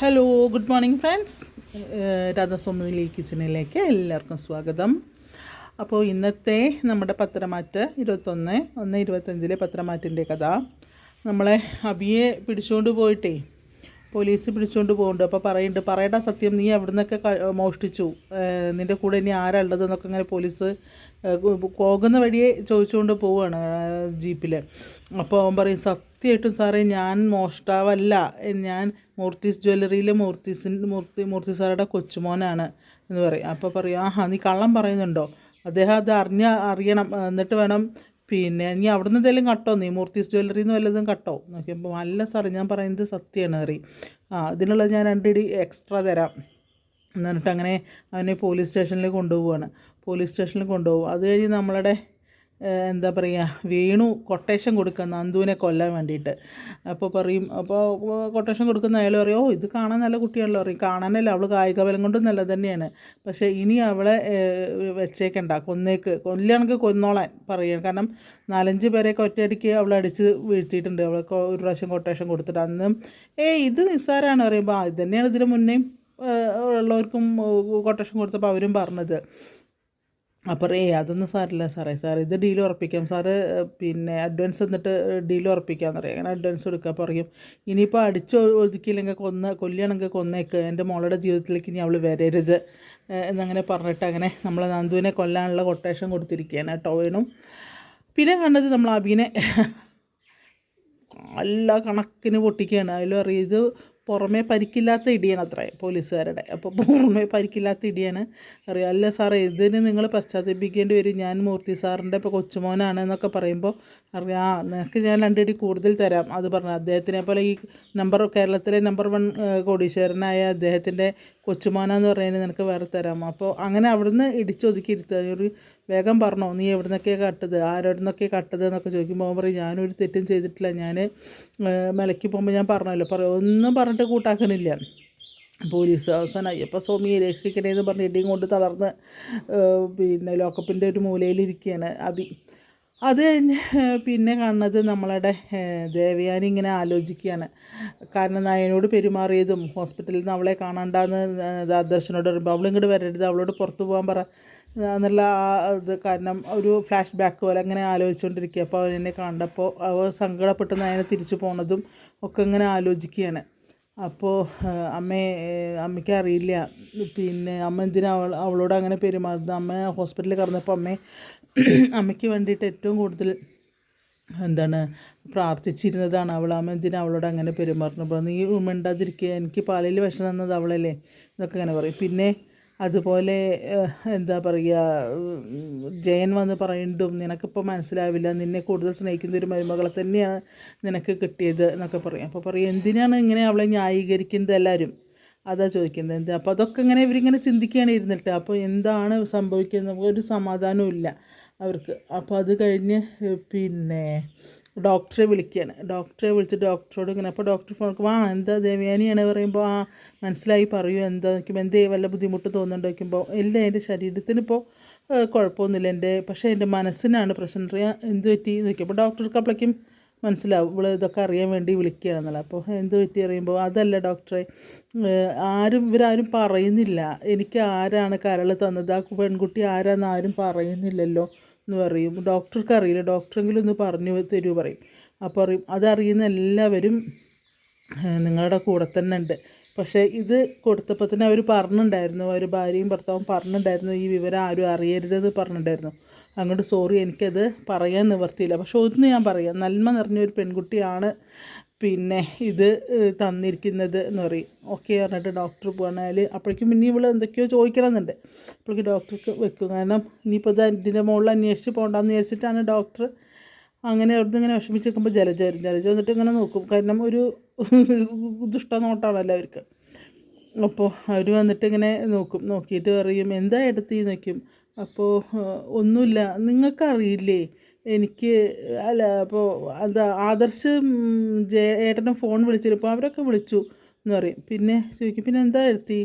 Hello good morning friends Radhaswami കിച്ചണിലേക്ക് എല്ലാവർക്കും സ്വാഗതം. അപ്പോൾ ഇന്നത്തെ നമ്മുടെ പത്രമാറ്റ് ഇരുപത്തൊന്ന് ഒന്ന് ഇരുപത്തഞ്ചിലെ പത്രമാറ്റിന്റെ കഥ. നമ്മളെ അബിയെ പിടിച്ചുകൊണ്ട് പോയിട്ടേ പോലീസ് പിടിച്ചുകൊണ്ട് പോകുന്നുണ്ട് അപ്പോൾ പറയുന്നുണ്ട് പറയടാ സത്യം നീ അവിടെ നിന്നൊക്കെ മോഷ്ടിച്ചു. നിന്റെ കൂടെ ഇനി ആരാ എന്നൊക്കെ ഇങ്ങനെ പോലീസ് പോകുന്ന വഴിയെ ചോദിച്ചുകൊണ്ട് പോവുകയാണ് ജീപ്പിൽ അപ്പോൾ അവൻ പറയും സത്യമായിട്ടും സാറേ ഞാൻ മോഷ്ടാവല്ല. ഞാൻ മൂർത്തീസ് ജ്വല്ലറിയിലെ മൂർത്തീസിന്റെ മൂർത്തി മൂർത്തി സാറുടെ കൊച്ചുമോനാണ്. എന്ന് പറയും. അപ്പോൾ പറയും ആഹാ നീ കള്ളം പറയുന്നുണ്ടോ? അദ്ദേഹം അത് അറിഞ്ഞ അറിയണം. എന്നിട്ട് വേണം പിന്നെ നീ അവിടെ നിന്ന് എന്തെങ്കിലും കട്ടോ? നീ മൂർത്തീസ് ജ്വല്ലറിയിൽ നിന്ന് വല്ലതും കട്ടോ? നോക്കിയപ്പോൾ അല്ല സാറേ ഞാൻ പറയുന്നത് സത്യമാണ് അറി ആ ഇതിനുള്ള ഞാൻ രണ്ടിടി എക്സ്ട്രാ തരാം. എന്നിട്ട് അങ്ങനെ അവനെ പോലീസ് സ്റ്റേഷനിൽ കൊണ്ടുപോവാണ്. പോലീസ് സ്റ്റേഷനിൽ കൊണ്ടുപോകും അത് കഴിഞ്ഞ് നമ്മളുടെ എന്താ പറയുക വീണു കൊട്ടേഷൻ കൊടുക്കുക അന്തുവിനെ കൊല്ലാൻ വേണ്ടിയിട്ട്. അപ്പോൾ പറയും അപ്പോൾ കൊട്ടേഷൻ കൊടുക്കുന്ന അയാൾ പറയും ഓ ഇത് കാണാൻ നല്ല കുട്ടിയാണല്ലോ പറയും. കാണാനല്ല അവൾ കായിക ബലം കൊണ്ട് നല്ല തന്നെയാണ്. പക്ഷേ ഇനി അവളെ വെച്ചേക്കണ്ട കൊന്നേക്ക്. കൊല്ലാണെങ്കിൽ കൊന്നോളാൻ പറയുക കാരണം നാലഞ്ച് പേരെയൊക്കെ ഒറ്റയടിക്ക് അവളെ അടിച്ച് വീഴ്ത്തിയിട്ടുണ്ട്. അവളെ ഒരു പ്രാവശ്യം കൊട്ടേഷൻ കൊടുത്തിട്ട് അന്നും ഏയ് ഇത് നിസ്സാരമാണ് പറയുമ്പോൾ ഇത് തന്നെയാണ് ഇതിന് മുന്നേയും ഉള്ളവർക്കും കൊട്ടേഷൻ കൊടുത്തപ്പോൾ അവരും പറഞ്ഞത്. അപ്പോൾ ഏ അതൊന്നും സാറില്ല സാറേ. സാർ ഇത് ഡീൽ ഉറപ്പിക്കാം. സാറ് പിന്നെ അഡ്വാൻസ് എന്നിട്ട് ഡീൽ ഉറപ്പിക്കാമെന്ന് പറയാം. അങ്ങനെ അഡ്വാൻസ് കൊടുക്കുക പറയും. ഇനിയിപ്പോൾ അടിച്ച് ഒതുക്കിയില്ലെങ്കിൽ കൊന്ന കൊല്ലുകയാണെങ്കിൽ കൊന്നേക്ക്. എന്റെ മോളുടെ ജീവിതത്തിലേക്ക് ഇനി അവൾ വരരുത്. എന്നങ്ങനെ പറഞ്ഞിട്ട് അങ്ങനെ നമ്മൾ നന്ദുവിനെ കൊല്ലാനുള്ള കൊട്ടേഷൻ കൊടുത്തിരിക്കുകയാണ് വേണം. പിന്നെ കണ്ടത് നമ്മൾ അബീനെ എല്ലാ കണക്കിന് പൊട്ടിക്കുകയാണ്. അതിലും അറിയത് പുറമേ പരിക്കില്ലാത്ത ഇടിയാണ് അത്രേ പോലീസുകാരുടെ. അപ്പോൾ പുറമേ പരിക്കില്ലാത്ത ഇടിയാണ്. അറിയാം. അല്ല സാറേ ഇതിന് നിങ്ങൾ പശ്ചാത്തപിക്കേണ്ടി വരും. ഞാൻ മൂർത്തി സാറിന്റെ ഇപ്പോൾ കൊച്ചുമോനാണ് എന്നൊക്കെ പറയുമ്പോൾ അറിയാം. ആ നിനക്ക് ഞാൻ രണ്ടിടി കൂടുതൽ തരാം. അത് പറഞ്ഞു അദ്ദേഹത്തിനെ പോലെ ഈ നമ്പർ കേരളത്തിലെ നമ്പർ വൺ കോടീശ്വരനായ അദ്ദേഹത്തിന്റെ കൊച്ചുമോനാന്ന് പറയുന്നത് നിനക്ക് വേറെ തരാം അപ്പോൾ അങ്ങനെ അവിടുന്ന് ഇടിച്ചൊതുക്കിയിരുത്തുക ഒരു വേഗം പറഞ്ഞോ നീ എവിടുന്നൊക്കെയാണ് കട്ടത് ആരോടുന്നൊക്കെ കട്ടത് എന്നൊക്കെ ചോദിക്കുമ്പോൾ പറയും ഞാനൊരു തെറ്റും ചെയ്തിട്ടില്ല ഞാൻ മലയ്ക്ക് പോകുമ്പോൾ ഞാൻ പറഞ്ഞല്ലോ. പറയും ഒന്നും പറഞ്ഞിട്ട് കൂട്ടാക്കണില്ല പോലീസ് അവസാനം അയ്യപ്പ സ്വാമിയെ രക്ഷിക്കണേ എന്ന് പറഞ്ഞ് ഇടിയും കൊണ്ട് തളർന്ന് പിന്നെ ലോക്കപ്പിന്റെ ഒരു മൂലയിലിരിക്കുകയാണ് അബി. അത് കഴിഞ്ഞ് പിന്നെ കാണുന്നത് നമ്മളുടെ ദേവയാനി ഇങ്ങനെ ആലോചിക്കുകയാണ്. കാരണം നയനോട് പെരുമാറിയതും ഹോസ്പിറ്റലിൽ നിന്ന് അവളെ കാണാണ്ടാന്ന് ദർശനോട് പറയുമ്പോൾ അവളിങ്ങോട്ട് വരരുത് അവളോട് പുറത്ത് പോകാൻ പറ. എന്നുള്ള ഇത് കാരണം ഒരു ഫ്ലാഷ് ബാക്ക് പോലെ അങ്ങനെ ആലോചിച്ചുകൊണ്ടിരിക്കുക അപ്പോൾ അവനെന്നെ കണ്ടപ്പോൾ അവ സങ്കടപ്പെട്ട് നേരെ തിരിച്ചു പോണതും ഒക്കെ ഇങ്ങനെ ആലോചിക്കുകയാണ്. അപ്പോൾ അമ്മയെ അമ്മയ്ക്ക് അറിയില്ല. പിന്നെ അമ്മ എന്തിനാ അവൾ അവളോട് അങ്ങനെ പെരുമാറുന്നത്? അമ്മ ഹോസ്പിറ്റലിൽ കിടന്നപ്പോൾ അമ്മ അമ്മയ്ക്ക് വേണ്ടിയിട്ട് ഏറ്റവും കൂടുതൽ എന്താണ് പ്രാർത്ഥിച്ചിരുന്നതാണ് അവൾ. അമ്മ എന്തിനാ അവളോട് അങ്ങനെ പെരുമാറുന്നത്? നീ മിണ്ടാതിരിക്കുക. എനിക്ക് പാലയിൽ വിഷം തന്നത് അവളല്ലേ? എന്നൊക്കെ അങ്ങനെ പറയും. പിന്നെ അതുപോലെ എന്താ പറയുക ജയൻ വന്ന് പറയുന്നതും നിനക്കിപ്പോൾ മനസ്സിലാവില്ല നിന്നെ കൂടുതൽ സ്നേഹിക്കുന്ന ഒരു മരുമകളെ തന്നെയാണ് നിനക്ക് കിട്ടിയത് എന്നൊക്കെ പറയും. അപ്പോൾ പറയും എന്തിനാണ് ഇങ്ങനെ അവളെ ന്യായീകരിക്കുന്നത് എല്ലാവരും അതാ ചോദിക്കുന്നത്. എന്താ അപ്പോൾ അതൊക്കെ ഇങ്ങനെ ഇവരിങ്ങനെ ചിന്തിക്കുകയാണ് ഇരുന്നിട്ട്. അപ്പോൾ എന്താണ് സംഭവിക്കുന്നത്? നമുക്ക് ഒരു സമാധാനവും ഇല്ല അവർക്ക്. അപ്പോൾ അത് കഴിഞ്ഞ് പിന്നെ ഡോക്ടറെ വിളിക്കുകയാണ് ഡോക്ടറെ വിളിച്ച് ഡോക്ടറോട് ഇങ്ങനെ അപ്പോൾ ഡോക്ടർ ഫോൺ ആ എന്താ ദേവയാനിയാണ്? പറയുമ്പോൾ ആ മനസ്സിലായി പറയൂ എന്താ? നോക്കുമ്പോൾ എന്തേ വല്ല ബുദ്ധിമുട്ട് തോന്നുന്നുണ്ട്? നോക്കുമ്പോൾ ഇല്ല എന്റെ ശരീരത്തിനിപ്പോൾ കുഴപ്പമൊന്നുമില്ല എന്റെ പക്ഷേ എന്റെ മനസ്സിനാണ് പ്രശ്നം. എന്ത് പറ്റി? നോക്കിയപ്പോൾ ഡോക്ടർക്ക് അപ്പോഴേക്കും മനസ്സിലാവും. ഇവൾ ഇതൊക്കെ അറിയാൻ വേണ്ടി വിളിക്കുകയാണെന്നല്ല. അപ്പോൾ എന്ത് പറ്റി? അറിയുമ്പോൾ അതല്ല ഡോക്ടറെ ആരും ഇവരാരും പറയുന്നില്ല. എനിക്ക് ആരാണ് കരൾ തന്നത്? ആ പെൺകുട്ടി ആരാന്ന് ആരും പറയുന്നില്ലല്ലോ. എന്ന് പറയും. ഡോക്ടർക്ക് അറിയില്ല. ഡോക്ടറെങ്കിലും ഒന്ന് പറഞ്ഞു തരൂ പറയും. അപ്പോൾ അറിയും അതറിയുന്ന എല്ലാവരും നിങ്ങളുടെ കൂടെ തന്നെ ഉണ്ട്. പക്ഷേ ഇത് കൊടുത്തപ്പോൾ തന്നെ അവർ പറഞ്ഞിട്ടുണ്ടായിരുന്നു. അവർ ഭാര്യയും ഭർത്താവും പറഞ്ഞിട്ടുണ്ടായിരുന്നു. ഈ വിവരം ആരും അറിയരുതെന്ന് പറഞ്ഞിട്ടുണ്ടായിരുന്നു. അങ്ങോട്ട് സോറി എനിക്കത് പറയാൻ നിവർത്തിയില്ല. പക്ഷെ ഒന്ന് ഞാൻ പറയാം. നന്മ നിറഞ്ഞൊരു പെൺകുട്ടിയാണ് പിന്നെ ഇത് തന്നിരിക്കുന്നത് എന്ന് പറയും. ഓക്കെ പറഞ്ഞിട്ട് ഡോക്ടർ പോകണേൽ അപ്പോഴേക്കും പിന്നെ ഇവൾ എന്തൊക്കെയോ ചോദിക്കണമെന്നുണ്ട്. അപ്പോഴേക്കും ഡോക്ടർക്ക് വെക്കും. കാരണം ഇനിയിപ്പോൾ ഇത് ഇതിന്റെ മുകളിൽ അന്വേഷിച്ച് പോകണ്ടെന്ന് വിചാരിച്ചിട്ടാണ് ഡോക്ടർ അങ്ങനെ അവിടുന്ന് ഇങ്ങനെ വിഷമിച്ച് നിൽക്കുമ്പോൾ ജലജ വരും. ജലജ വന്നിട്ട് ഇങ്ങനെ നോക്കും. കാരണം ഒരു ദുഷ്ടനോട്ടാണല്ലോ അവർക്ക് അപ്പോൾ അവർ വന്നിട്ട് ഇങ്ങനെ നോക്കും. നോക്കിയിട്ട് പറയും എന്താ എടുത്തി നോക്കും അപ്പോൾ ഒന്നുമില്ല. നിങ്ങൾക്കറിയില്ലേ? എനിക്ക് അല്ല അപ്പോൾ എന്താ ആദർശ് ജയ ഏട്ടനെ ഫോൺ വിളിച്ചിരുപ്പോൾ അവരൊക്കെ വിളിച്ചു എന്ന് പറയും. പിന്നെ ചോദിക്കും പിന്നെ എന്താ എടുത്തി?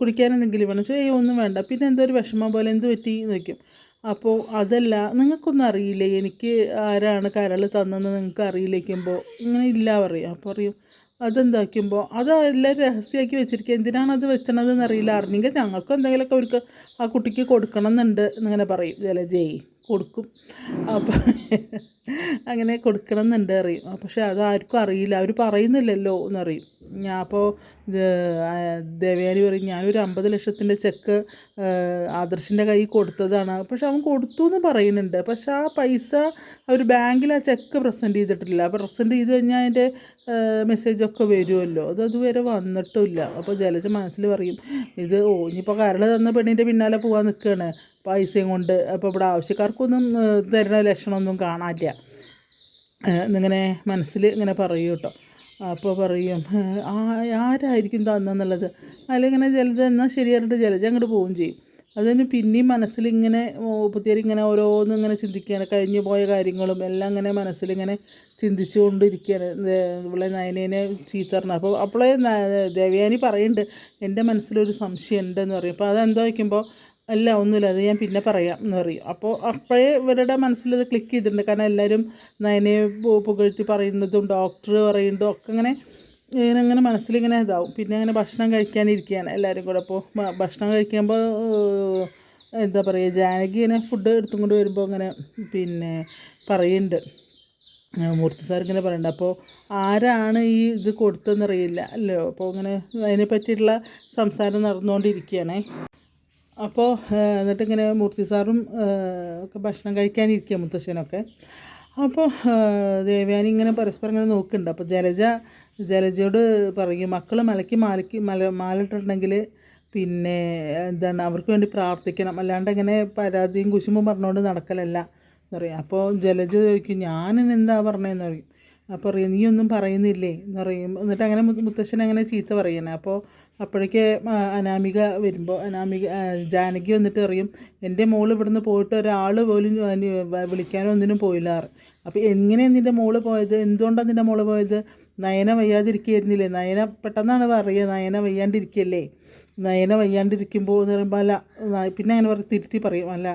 കുടിക്കാൻ എന്തെങ്കിലും വേണം? ചോ ഒന്നും വേണ്ട. പിന്നെ എന്തോ ഒരു വിഷമം പോലെ എന്ത് പറ്റി? എന്ന് വയ്ക്കും അപ്പോൾ അതല്ല നിങ്ങൾക്കൊന്നും അറിയില്ലേ? എനിക്ക് ആരാണ് കരൾ തന്നെന്ന് നിങ്ങൾക്ക് അറിയില്ലേക്കുമ്പോൾ ഇങ്ങനെ ഇല്ല പറയും. അപ്പോൾ പറയും അതെന്താക്കുമ്പോൾ അത് എല്ലാം രഹസ്യമാക്കി വെച്ചിരിക്കുക. എന്തിനാണ് അത് വെച്ചണതെന്ന് അറിയില്ല. അറിഞ്ഞെങ്കിൽ ഞങ്ങൾക്ക് എന്തെങ്കിലുമൊക്കെ അവർക്ക് ആ കുട്ടിക്ക് കൊടുക്കണം എന്നുണ്ട് എന്നിങ്ങനെ പറയും. ജലജയ് കൊടുക്കും. അപ്പം അങ്ങനെ കൊടുക്കണം എന്നുണ്ട് അറിയും പക്ഷെ അത് ആർക്കും അറിയില്ല. അവർ പറയുന്നില്ലല്ലോ എന്നറിയും ഞാൻ അപ്പോൾ ദേവയാനി പറയും ഞാനൊരു അമ്പത് ലക്ഷത്തിന്റെ ചെക്ക് ആദർശിന്റെ കയ്യിൽ കൊടുത്തതാണ്. പക്ഷെ അവൻ കൊടുത്തു എന്ന് പറയുന്നുണ്ട്. പക്ഷെ ആ പൈസ അവർ ബാങ്കിൽ ആ ചെക്ക് പ്രസന്റ് ചെയ്തിട്ടില്ല. പ്രസന്റ് ചെയ്ത് കഴിഞ്ഞാൽ അതിന്റെ മെസ്സേജൊക്കെ വരുമല്ലോ. അത് അതുവരെ വന്നിട്ടുമില്ല. അപ്പോൾ ജലജ മനസ്സിൽ പറയും ഇത് ഓ ഇനിയിപ്പോൾ കരൾ തന്ന പെണ്ണിന്റെ പിന്നാലെ പോകാൻ നിൽക്കുകയാണ് പൈസയും കൊണ്ട് അപ്പോൾ ഇവിടെ ആവശ്യക്കാർക്കൊന്നും തരുന്ന ലക്ഷണമൊന്നും കാണാനില്ല. എന്നിങ്ങനെ മനസ്സിൽ ഇങ്ങനെ പറയും കേട്ടോ. അപ്പോൾ പറയും ആരായിരിക്കും തന്നെന്നുള്ളത് അതിലിങ്ങനെ ജലജ എന്നാൽ ശരിയായിട്ട് ജലജ അങ്ങോട്ട് പോവുകയും ചെയ്യും. അതിന് പിന്നെയും മനസ്സിലിങ്ങനെ ഇങ്ങനെ ഓരോന്നും ഇങ്ങനെ ചിന്തിക്കുകയാണ്. കഴിഞ്ഞു പോയ കാര്യങ്ങളും എല്ലാം ഇങ്ങനെ മനസ്സിലിങ്ങനെ ചിന്തിച്ചുകൊണ്ടിരിക്കുകയാണ്. കൊണ്ടിരിക്കുകയാണ് ഇവിടെ നയനേനെ ചീത്തറിന് അപ്പോൾ അപ്പോഴേ ദേവയാനി പറയുന്നുണ്ട് എന്റെ മനസ്സിലൊരു സംശയം ഉണ്ടെന്ന് പറയും. അപ്പോൾ അതെന്താ വയ്ക്കുമ്പോൾ അല്ല ഒന്നുമില്ല. അത് ഞാൻ പിന്നെ പറയാം എന്ന് പറയും. അപ്പോൾ അപ്പോഴേ ഇവരുടെ മനസ്സിലത് ക്ലിക്ക് ചെയ്തിട്ടുണ്ട്. കാരണം എല്ലാവരും നയനെ പുകഴ്ത്തി പറയുന്നതും ഡോക്ടർ പറയുന്നതും ഒക്കെ അങ്ങനെ ഇങ്ങനെ അങ്ങനെ മനസ്സിലിങ്ങനെ ഇതാവും. പിന്നെ അങ്ങനെ ഭക്ഷണം കഴിക്കാനിരിക്കുകയാണ് എല്ലാവരും കൂടെ. അപ്പോൾ ഭക്ഷണം കഴിക്കുമ്പോൾ എന്താ പറയുക ജാനകി ഇങ്ങനെ ഫുഡ് എടുത്തും കൊണ്ട് വരുമ്പോൾ അങ്ങനെ പിന്നെ പറയുന്നുണ്ട്. മൂർത്തി സാർ ഇങ്ങനെ പറയുന്നുണ്ട്. അപ്പോൾ ആരാണ് ഈ ഇത് കൊടുത്തതെന്നറിയില്ല അല്ലോ? അപ്പോൾ അങ്ങനെ അതിനെ പറ്റിയിട്ടുള്ള സംസാരം നടന്നുകൊണ്ടിരിക്കുകയാണേ. അപ്പോൾ എന്നിട്ട് ഇങ്ങനെ മൂർത്തി സാറും ഒക്കെ ഭക്ഷണം കഴിക്കാനിരിക്കുക മുത്തശ്ശനൊക്കെ. അപ്പോൾ ദേവ്യാനി ഇങ്ങനെ പരസ്പരം ഇങ്ങനെ നോക്കുന്നുണ്ട്. അപ്പോൾ ജലജ ജലജയോട് പറയും മക്കൾ മലയ്ക്ക് മാലയ്ക്ക് മല മാലിട്ടുണ്ടെങ്കിൽ പിന്നെ എന്താണ് അവർക്ക് വേണ്ടി പ്രാർത്ഥിക്കണം. അല്ലാണ്ട് ഇങ്ങനെ പരാതിയും കുശുമ്പും പറഞ്ഞുകൊണ്ട് നടക്കലല്ല. എന്ന് പറയും. അപ്പോൾ ജലജ ചോദിക്കും ഞാൻ എന്താ പറഞ്ഞതെന്ന് പറയും. അപ്പോൾ പറയും നീ ഒന്നും പറയുന്നില്ലേ? എന്ന് പറയും. എന്നിട്ട് അങ്ങനെ മുത്തശ്ശൻ അങ്ങനെ ചീത്ത പറയണേ. അപ്പോൾ അപ്പോഴേക്ക് അനാമിക വരുമ്പോൾ അനാമിക ജാനകി വന്നിട്ട് അറിയും എന്റെ മോൾ ഇവിടുന്ന് പോയിട്ട് ഒരാൾ പോലും വിളിക്കാനോ ഒന്നിനും പോയില്ല. അപ്പോൾ എങ്ങനെയാണ് നിന്റെ മോൾ പോയത്? എന്തുകൊണ്ടാണ് നിന്റെ മോൾ പോയത്? നയന വയ്യാതിരിക്കുകയായിരുന്നില്ലേ നയന പെട്ടെന്നാണ് പറയുക നയന വയ്യാണ്ടിരിക്കുകയല്ലേ നയന വയ്യാണ്ടിരിക്കുമ്പോൾ എന്ന് പറയുമ്പോൾ അല്ല പിന്നെ അങ്ങനെ പറയും തിരുത്തി പറയും. അല്ല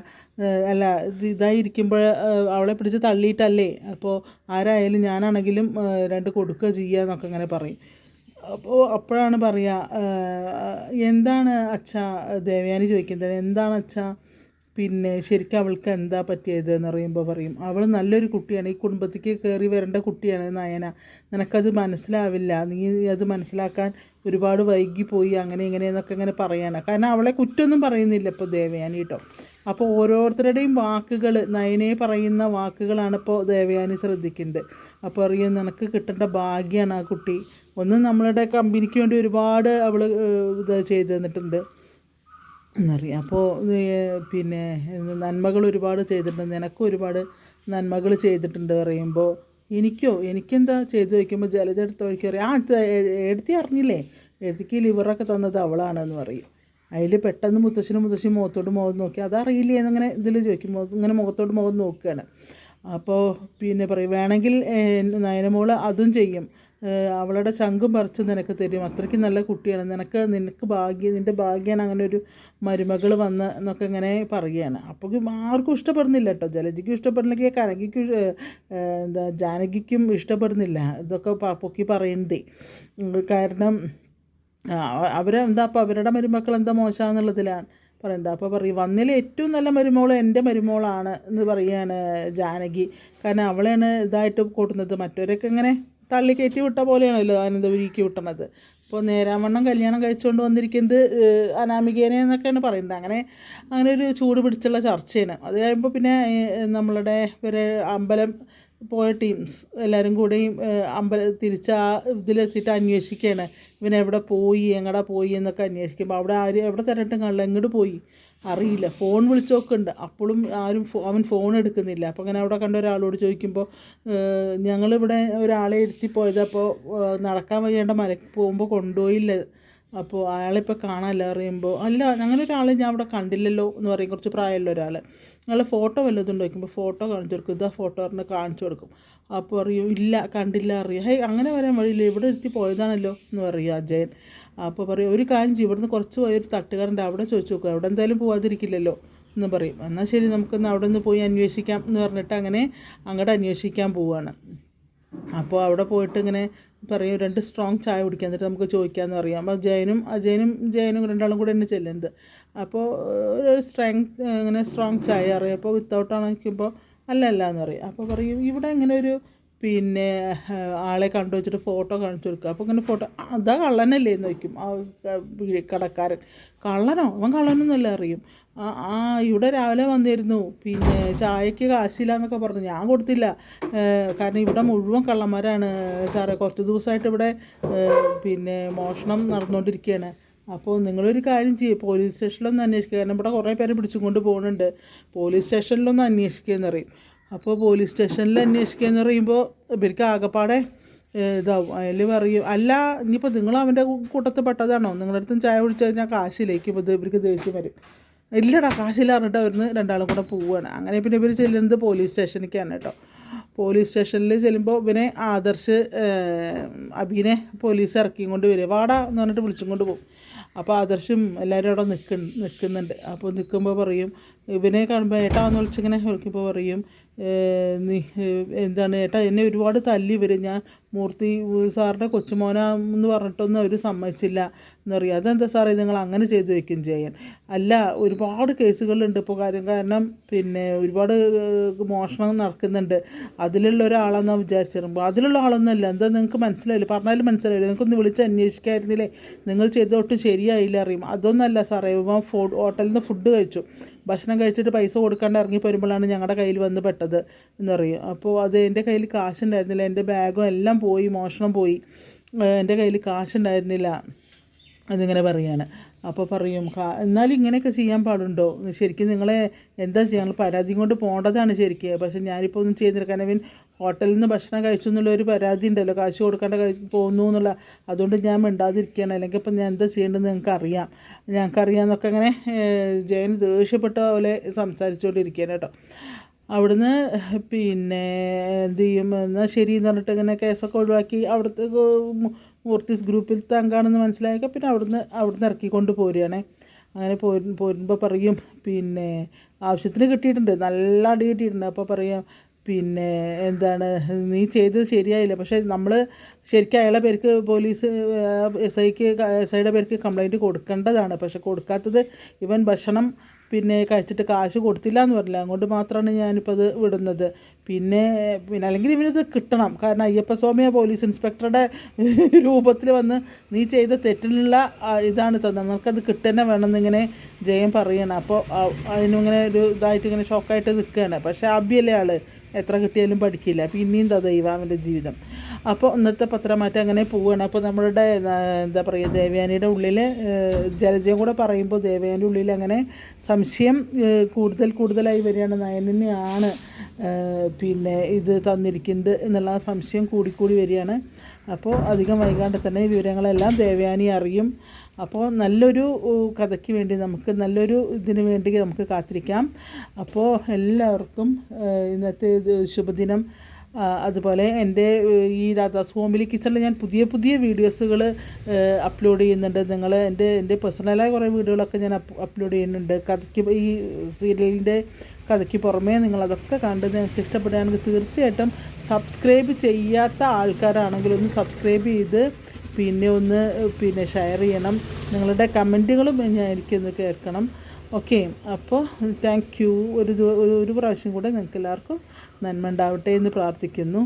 അല്ല ഇത് ഇതായിരിക്കുമ്പോൾ അവളെ പിടിച്ച് തള്ളിയിട്ടല്ലേ? അപ്പോൾ ആരായാലും ഞാനാണെങ്കിലും രണ്ട് കൊടുക്കുക ചെയ്യുക എന്നൊക്കെ ഇങ്ങനെ പറയും. അപ്പോൾ അപ്പോഴാണ് പറയുക എന്താണ് അച്ഛാ ദേവയാനി ചോദിക്കുന്നത്? എന്താണ് അച്ഛാ? പിന്നെ ശരിക്കും അവൾക്ക് എന്താ പറ്റിയത് എന്ന് പറയുമ്പോൾ പറയും അവൾ നല്ലൊരു കുട്ടിയാണ് ഈ കുടുംബത്തേക്ക് കയറി വരേണ്ട കുട്ടിയാണ് നയന. നിനക്കത് മനസ്സിലാവില്ല. നീ അത് മനസ്സിലാക്കാൻ ഒരുപാട് വൈകിപ്പോയി അങ്ങനെ ഇങ്ങനെയെന്നൊക്കെ ഇങ്ങനെ പറയാനാണ് കാരണം അവളെ കുറ്റമൊന്നും പറയുന്നില്ല ഇപ്പോൾ ദേവയാനി കേട്ടോ അപ്പോൾ ഓരോരുത്തരുടെയും വാക്കുകൾ നയനെ പറയുന്ന വാക്കുകളാണ് ഇപ്പോൾ ദേവയാനി ശ്രദ്ധിക്കുന്നത് അപ്പോൾ അറിയാം നിനക്ക് കിട്ടേണ്ട ഭാഗ്യമാണ് ആ കുട്ടി. ഒന്ന് നമ്മളുടെ കമ്പനിക്ക് വേണ്ടി ഒരുപാട് അവൾ ഇത് ചെയ്തു തന്നിട്ടുണ്ട്. എന്നറിയാം. അപ്പോൾ പിന്നെ നന്മകൾ ഒരുപാട് ചെയ്തിട്ടുണ്ട്. നിനക്കും ഒരുപാട് നന്മകൾ ചെയ്തിട്ടുണ്ട് പറയുമ്പോൾ എനിക്കോ എനിക്കെന്താ ചെയ്തു വയ്ക്കുമ്പോൾ ജലജ എടുത്ത് വഴിക്ക് ആ എടുത്തി അറിഞ്ഞില്ലേ? എടുത്തിക്ക് ലിവറൊക്കെ തന്നത് അവളാണെന്ന് പറയും. അതിൽ പെട്ടെന്ന് മുത്തശ്ശനും മുത്തശ്ശി മുഖത്തോട്ട് മുഖം നോക്കി അതറിയില്ലേ? എന്നിങ്ങനെ ഇതിൽ ചോദിക്കും. ഇങ്ങനെ മുഖത്തോട്ട് മുഖം നോക്കുകയാണ്. അപ്പോൾ പിന്നെ പറയും വേണമെങ്കിൽ നയനമോൾ അതും ചെയ്യും. അവളുടെ ചങ്കും പറിച്ച് നിനക്ക് തരും. അത്രയ്ക്ക് നല്ല കുട്ടിയാണ്. നിനക്ക് നിനക്ക് ഭാഗ്യം നിന്റെ ഭാഗ്യമാണ് അങ്ങനെ ഒരു മരുമകൾ വന്ന് എന്നൊക്കെ ഇങ്ങനെ പറയുകയാണ്. അപ്പോൾ ആർക്കും ഇഷ്ടപ്പെടുന്നില്ല കേട്ടോ. ജലജിക്കും ഇഷ്ടപ്പെടുന്നില്ല കനകിക്കും എന്താ ജാനകിക്കും ഇഷ്ടപ്പെടുന്നില്ല. ഇതൊക്കെ പൊക്കി പറയണ്ടേ. കാരണം അവരെ എന്താ അപ്പോൾ അവരുടെ മരുമക്കൾ എന്താ മോശമാണെന്നുള്ളതിലാണ് പറയണ്ട. അപ്പോൾ പറയും വന്നതിൽ ഏറ്റവും നല്ല മരുമോൾ എന്റെ മരുമോളാണ് എന്ന് പറയാണ് ജാനകി. കാരണം അവളാണ് ഇതായിട്ട് കൂട്ടുന്നത്. മറ്റവരൊക്കെ ഇങ്ങനെ തള്ളി കയറ്റി വിട്ട പോലെയാണല്ലോ ആനന്ദപുരിക്ക് വിട്ടണത്. അപ്പോൾ നേരാവണ്ണം കല്യാണം കഴിച്ചുകൊണ്ട് വന്നിരിക്കുന്നത് അനാമികേനെ എന്നൊക്കെയാണ് പറയുന്നത്. അങ്ങനെ അങ്ങനെ ഒരു ചൂട് പിടിച്ചുള്ള ചർച്ചയാണ്. അത് കഴിയുമ്പോൾ പിന്നെ നമ്മളുടെ ഒരു അമ്പലം പോയ ടീംസ് എല്ലാവരും കൂടെയും അമ്പല തിരിച്ച് ആ ഇതിലെത്തിയിട്ട് അന്വേഷിക്കുകയാണ് ഇവൻ എവിടെ പോയി എങ്ങടെ പോയി എന്നൊക്കെ അന്വേഷിക്കുമ്പോൾ അവിടെ ആര് എവിടെ തിരട്ടും കാണില്ല എങ്ങോട്ട് പോയി? അറിയില്ല. ഫോൺ വിളിച്ചൊക്കെ ഉണ്ട് അപ്പോഴും ആരും അവൻ ഫോൺ എടുക്കുന്നില്ല. അപ്പോൾ അങ്ങനെ അവിടെ കണ്ട ഒരാളോട് ചോദിക്കുമ്പോൾ ഞങ്ങളിവിടെ ഒരാളെ ഇരുത്തി പോയത്. അപ്പോൾ നടക്കാൻ വയ്യേണ്ട മലക്ക് പോകുമ്പോൾ കൊണ്ടുപോയില്ല. അപ്പോൾ അയാളിപ്പോൾ കാണാനില്ല അറിയുമ്പോൾ അല്ല അങ്ങനെ ഒരാളെ ഞാൻ അവിടെ കണ്ടില്ലല്ലോ എന്ന് പറയും. കുറച്ച് പ്രായമുള്ള ഒരാൾ ഞങ്ങൾ ഫോട്ടോ വല്ലതും ചോദിക്കുമ്പോൾ ഫോട്ടോ കാണിച്ചു കൊടുക്കും. ഇതാ ഫോട്ടോ പറഞ്ഞ് കാണിച്ചു കൊടുക്കും. അപ്പോൾ അറിയും ഇല്ല കണ്ടില്ല അറിയാം ഹേ അങ്ങനെ വരാൻ വഴിയില്ല. ഇവിടെ എത്തി പോയതാണല്ലോ എന്ന് പറയും അജയൻ. അപ്പോൾ പറയും ഒരു കാര്യം ഇവിടുന്ന് കുറച്ച് പോയി ഒരു തട്ടുകാരന്റെ അവിടെ ചോദിച്ചു നോക്കുക അവിടെ എന്തായാലും പോകാതിരിക്കില്ലല്ലോ എന്ന് പറയും. എന്നാൽ ശരി നമുക്കൊന്ന് അവിടെ നിന്ന് പോയി അന്വേഷിക്കാം എന്ന് പറഞ്ഞിട്ട് അങ്ങനെ അങ്ങോട്ട് അന്വേഷിക്കാൻ പോവുകയാണ് അപ്പോൾ അവിടെ പോയിട്ട് ഇങ്ങനെ പറയും രണ്ട് സ്ട്രോങ് ചായ കുടിക്കാൻ എന്നിട്ട് നമുക്ക് ചോദിക്കാമെന്ന് പറയാം. അപ്പോൾ ജയനും അജയനും ജയനും രണ്ടാളും കൂടെ തന്നെ ചെല്ലുന്നത് അപ്പോൾ ഒരു സ്ട്രെങ് ഇങ്ങനെ സ്ട്രോങ് ചായ അറിയാം. അപ്പോൾ വിത്തൗട്ട് നിൽക്കുമ്പോൾ അല്ല അല്ല എന്ന് പറയും. അപ്പോൾ പറയും ഇവിടെ ഇങ്ങനെ ഒരു പിന്നെ ആളെ കണ്ടു വെച്ചിട്ട് ഫോട്ടോ കാണിച്ചു കൊടുക്കുക. അപ്പോൾ ഇങ്ങനെ ഫോട്ടോ അതാ കള്ളനല്ലേ എന്ന് വയ്ക്കും ആ കടക്കാരൻ. കള്ളനോ? അവൻ കള്ളനൊന്നല്ല അറിയും. ആ ഇവിടെ രാവിലെ വന്നിരുന്നു. പിന്നെ ചായക്ക് കാശില്ല എന്നൊക്കെ പറഞ്ഞു. ഞാൻ കൊടുത്തില്ല. കാരണം ഇവിടെ മുഴുവൻ കള്ളന്മാരാണ്. സാറേ കുറച്ച് ദിവസമായിട്ട് ഇവിടെ പിന്നെ മോഷണം നടന്നുകൊണ്ടിരിക്കുകയാണ്. അപ്പോൾ നിങ്ങളൊരു കാര്യം ചെയ്യും. പോലീസ് സ്റ്റേഷനിലൊന്ന് അന്വേഷിക്കുക കാരണം ഇവിടെ കുറേ പേരെ പിടിച്ചും കൊണ്ട് പോകുന്നുണ്ട്. പോലീസ് സ്റ്റേഷനിലൊന്ന് അന്വേഷിക്കുക എന്നറിയും. അപ്പോൾ പോലീസ് സ്റ്റേഷനിൽ അന്വേഷിക്കുക എന്ന് പറയുമ്പോൾ ഇവർക്ക് ആകെപ്പാടെ ഇതാവും അതിൽ പറയും അല്ല ഇനിയിപ്പോൾ നിങ്ങൾ അവന്റെ കൂട്ടത്തിൽ പെട്ടതാണോ? നിങ്ങളുടെ അടുത്തും ചായ കുടിച്ചു കഴിഞ്ഞാൽ കാശിലേക്ക് ഇപ്പോൾ ഇവർക്ക് ദേഷ്യം വരും. ഇല്ലടാ കാശില്ല പറഞ്ഞിട്ട് അവിടുന്ന് രണ്ടാളും കൂടെ പോവുകയാണ് അങ്ങനെ പിന്നെ ഇവർ ചെല്ലുന്നത് പോലീസ് സ്റ്റേഷനിലേക്കാണ് കേട്ടോ. പോലീസ് സ്റ്റേഷനിൽ ചെല്ലുമ്പോൾ ഇവനെ ആദർശ് അബീനെ പോലീസ് ഇറക്കിയും കൊണ്ട് വരിക. വാടാ എന്ന് പറഞ്ഞിട്ട് വിളിച്ചും കൊണ്ട് പോകും. അപ്പോൾ ആദർശും എല്ലാവരും അവിടെ നിൽക്ക നിൽക്കുന്നുണ്ട് അപ്പോൾ നിൽക്കുമ്പോൾ പറയും ഇവനെ കാണുമ്പോൾ ഏട്ടാന്ന് വിളിച്ചിങ്ങനെ വിളിക്കുമ്പോൾ പറയും എന്താണ് ഏട്ടാ എന്നെ ഒരുപാട് തല്ലി വരും ഞാൻ മൂർത്തി സാറിന്റെ കൊച്ചുമോന എന്ന് പറഞ്ഞിട്ടൊന്നും അവർ സമ്മതിച്ചില്ല. എന്നറിയാം അതെന്താ സാറേ? നിങ്ങൾ അങ്ങനെ ചെയ്തു വെക്കും ചെയ്യാൻ. അല്ല ഒരുപാട് കേസുകളുണ്ട് ഇപ്പോൾ കാര്യം കാരണം പിന്നെ ഒരുപാട് മോഷണം നടക്കുന്നുണ്ട്. അതിലുള്ള ഒരാളെന്നാണ് വിചാരിച്ചിരുമ്പോൾ അതിലുള്ള ആളൊന്നുമല്ല. എന്താ നിങ്ങൾക്ക് മനസ്സിലായില്ല? പറഞ്ഞാലും മനസ്സിലായില്ല? നിങ്ങൾക്കൊന്ന് വിളിച്ച് അന്വേഷിക്കായിരുന്നില്ലേ? നിങ്ങൾ ചെയ്തോട്ട് ശരിയായില്ല അറിയും. അതൊന്നല്ല സാറേ. ഇപ്പം ഫുഡ് ഹോട്ടലിൽ നിന്ന് ഫുഡ് കഴിച്ചു. ഭക്ഷണം കഴിച്ചിട്ട് പൈസ കൊടുക്കാണ്ട് ഇറങ്ങി വരുമ്പോഴാണ് ഞങ്ങളുടെ കയ്യിൽ വന്ന് പെട്ടത് എന്നറിയും അപ്പോൾ അത് എന്റെ കയ്യിൽ കാശുണ്ടായിരുന്നില്ല. എന്റെ ബാഗും എല്ലാം പോയി മോഷണം പോയി. എന്റെ കയ്യിൽ കാശുണ്ടായിരുന്നില്ല. അതിങ്ങനെ പറയാണ്. അപ്പോൾ പറയും "കാ- എന്നാലും ഇങ്ങനെയൊക്കെ ചെയ്യാൻ പാടുണ്ടോ? ശരിക്കും നിങ്ങളെ എന്താ ഞങ്ങൾ പരാതി കൊണ്ട് പോകേണ്ടതാണ് ശരിക്കും. പക്ഷേ ഞാനിപ്പോൾ ഒന്നും ചെയ്യുന്നില്ല കാരണം ഹോട്ടലിൽ നിന്ന് ഭക്ഷണം കഴിച്ചു എന്നുള്ള ഒരു പരാതി ഉണ്ടല്ലോ. കാശ് കൊടുക്കാണ്ട് കഴി പോകുന്നു എന്നുള്ള. അതുകൊണ്ട് ഞാൻ മിണ്ടാതിരിക്കുകയാണ്. അല്ലെങ്കിൽ ഇപ്പം ഞാൻ എന്താ ചെയ്യേണ്ടതെന്ന് നിങ്ങൾക്ക് അറിയാം. ഞങ്ങൾക്കറിയാമെന്നൊക്കെ അങ്ങനെ ജയൻ ദേഷ്യപ്പെട്ട പോലെ സംസാരിച്ചുകൊണ്ടിരിക്കുകയാണ് കേട്ടോ. അവിടുന്ന് പിന്നെ എന്ത് ചെയ്യും? എന്നാൽ ശരി എന്ന് പറഞ്ഞിട്ട് ഇങ്ങനെ കേസൊക്കെ ഒഴിവാക്കി അവിടുത്തെ മൂർത്തിസ് ഗ്രൂപ്പിൽ തങ്കാണെന്ന് മനസ്സിലായപ്പോൾ പിന്നെ അവിടുന്ന് അവിടുന്ന് ഇറക്കിക്കൊണ്ട് പോരുകയാണേ അങ്ങനെ പോരു പോരുമ്പോൾ പറയും പിന്നെ ആവശ്യത്തിന് കിട്ടിയിട്ടുണ്ട് നല്ല അടി കിട്ടിയിട്ടുണ്ട്. അപ്പോൾ പറയാം പിന്നെ എന്താണ് നീ ചെയ്തത് ശരിയായില്ല. പക്ഷേ നമ്മൾ ശരിക്കും അയാളെ പേർക്ക് പോലീസ് എസ് ഐക്ക് എസ് ഐയുടെ പേർക്ക് കംപ്ലൈന്റ് കൊടുക്കേണ്ടതാണ്. പക്ഷെ കൊടുക്കാത്തത് ഇവൻ ഭക്ഷണം പിന്നെ കഴിച്ചിട്ട് കാശ് കൊടുത്തില്ല എന്ന് പറഞ്ഞില്ല? അങ്ങോട്ട് മാത്രമാണ് ഞാനിപ്പോൾ അത് വിടുന്നത്. പിന്നെ പിന്നെ അല്ലെങ്കിൽ ഇവനിത് കിട്ടണം. കാരണം അയ്യപ്പ സ്വാമിയെ പോലീസ് ഇൻസ്പെക്ടറുടെ രൂപത്തിൽ വന്ന് നീ ചെയ്ത തെറ്റിനുള്ള ഇതാണ് തന്നെ നമുക്കത് കിട്ടുന്നെ വേണമെന്നിങ്ങനെ ജയം പറയണം. അപ്പോൾ അതിനിങ്ങനെ ഒരു ഇതായിട്ട് ഇങ്ങനെ ഷോക്കായിട്ട് നിൽക്കുകയാണ് പക്ഷേ അബിയല്ലേ ആൾ? എത്ര കിട്ടിയാലും പഠിക്കില്ല. പിന്നെയും ദാ ദൈവം അവന്റെ ജീവിതം. അപ്പോൾ ഇന്നത്തെ പത്രമാറ്റം അങ്ങനെ പോവുകയാണ് അപ്പോൾ നമ്മളുടെ എന്താ പറയുക ദേവയാനിയുടെ ഉള്ളിൽ ജലജയം കൂടെ പറയുമ്പോൾ ദേവയാനിയുടെ ഉള്ളിൽ അങ്ങനെ സംശയം കൂടുതൽ കൂടുതലായി വരികയാണ്. നയനിനെയാണ് പിന്നെ ഇത് തന്നിരിക്കുന്നത് എന്നുള്ള സംശയം കൂടിക്കൂടി വരികയാണ്. അപ്പോൾ അധികം വൈകാണ്ട് തന്നെ വിവരങ്ങളെല്ലാം ദേവയാനി അറിയും. അപ്പോൾ നല്ലൊരു കഥയ്ക്ക് വേണ്ടി നമുക്ക് നല്ലൊരു ഇതിന് വേണ്ടി നമുക്ക് കാത്തിരിക്കാം. അപ്പോൾ എല്ലാവർക്കും ഇന്നത്തെ ശുഭദിനം. അതുപോലെ എന്റെ ഈ രാധാസ് ഹോമിലി കിച്ചണിൽ ഞാൻ പുതിയ പുതിയ വീഡിയോസുകൾ അപ്ലോഡ് ചെയ്യുന്നുണ്ട്. നിങ്ങൾ എന്റെ എന്റെ പേഴ്സണലായ കുറേ വീഡിയോകളൊക്കെ ഞാൻ അപ്ലോഡ് ചെയ്യുന്നുണ്ട്. കഥയ്ക്ക് ഈ സീരിയലിന്റെ കഥയ്ക്ക് പുറമേ നിങ്ങളതൊക്കെ കണ്ട് നിങ്ങൾക്ക് ഇഷ്ടപ്പെടുകയാണെങ്കിൽ തീർച്ചയായിട്ടും സബ്സ്ക്രൈബ് ചെയ്യാത്ത ആൾക്കാരാണെങ്കിൽ ഒന്ന് സബ്സ്ക്രൈബ് ചെയ്ത് പിന്നെ ഒന്ന് പിന്നെ ഷെയർ ചെയ്യണം. നിങ്ങളുടെ കമന്റുകളും ഞാൻ എനിക്കൊന്ന് കേൾക്കണം. ഓക്കെ അപ്പോൾ താങ്ക് യു ഒരു ഒരു പ്രാവശ്യം കൂടെ നിങ്ങൾക്ക് എല്ലാവർക്കും നന്മ ഉണ്ടാവട്ടെ എന്ന് പ്രാർത്ഥിക്കുന്നു.